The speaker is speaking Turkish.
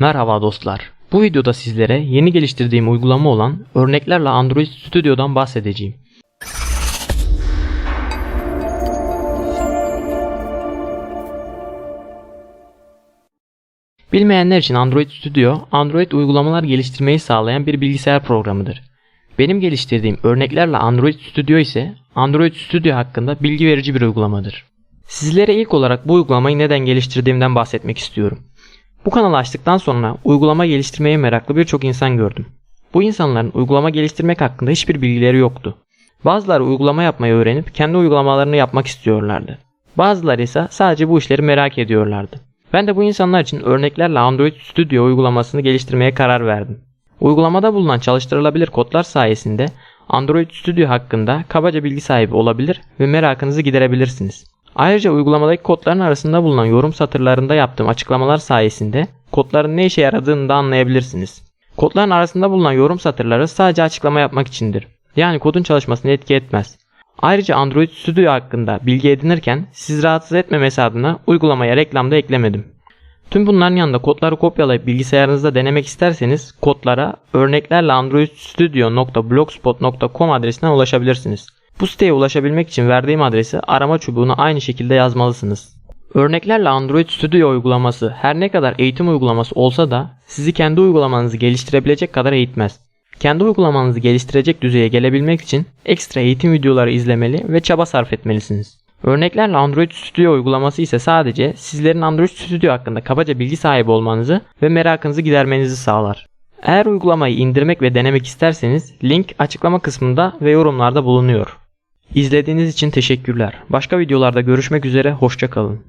Merhaba dostlar. Bu videoda sizlere yeni geliştirdiğim uygulama olan örneklerle Android Studio'dan bahsedeceğim. Bilmeyenler için Android Studio, Android uygulamalar geliştirmeyi sağlayan bir bilgisayar programıdır. Benim geliştirdiğim örneklerle Android Studio ise Android Studio hakkında bilgi verici bir uygulamadır. Sizlere ilk olarak bu uygulamayı neden geliştirdiğimden bahsetmek istiyorum. Bu kanalı açtıktan sonra uygulama geliştirmeye meraklı birçok insan gördüm. Bu insanların uygulama geliştirmek hakkında hiçbir bilgileri yoktu. Bazıları uygulama yapmayı öğrenip kendi uygulamalarını yapmak istiyorlardı. Bazıları ise sadece bu işleri merak ediyorlardı. Ben de bu insanlar için örneklerle Android Studio uygulamasını geliştirmeye karar verdim. Uygulamada bulunan çalıştırılabilir kodlar sayesinde Android Studio hakkında kabaca bilgi sahibi olabilir ve merakınızı giderebilirsiniz. Ayrıca uygulamadaki kodların arasında bulunan yorum satırlarında yaptığım açıklamalar sayesinde kodların ne işe yaradığını da anlayabilirsiniz. Kodların arasında bulunan yorum satırları sadece açıklama yapmak içindir. Yani kodun çalışmasını etki etmez. Ayrıca Android Studio hakkında bilgi edinirken sizi rahatsız etmemesi adına uygulamaya reklam da eklemedim. Tüm bunların yanında kodları kopyalayıp bilgisayarınızda denemek isterseniz kodlara örneklerle androidstudio.blogspot.com adresinden ulaşabilirsiniz. Bu siteye ulaşabilmek için verdiğim adresi arama çubuğuna aynı şekilde yazmalısınız. Örneklerle Android Studio uygulaması her ne kadar eğitim uygulaması olsa da sizi kendi uygulamanızı geliştirebilecek kadar eğitmez. Kendi uygulamanızı geliştirecek düzeye gelebilmek için ekstra eğitim videoları izlemeli ve çaba sarf etmelisiniz. Örneklerle Android Studio uygulaması ise sadece sizlerin Android Studio hakkında kabaca bilgi sahibi olmanızı ve merakınızı gidermenizi sağlar. Eğer uygulamayı indirmek ve denemek isterseniz link açıklama kısmında ve yorumlarda bulunuyor. İzlediğiniz için teşekkürler. Başka videolarda görüşmek üzere, hoşçakalın.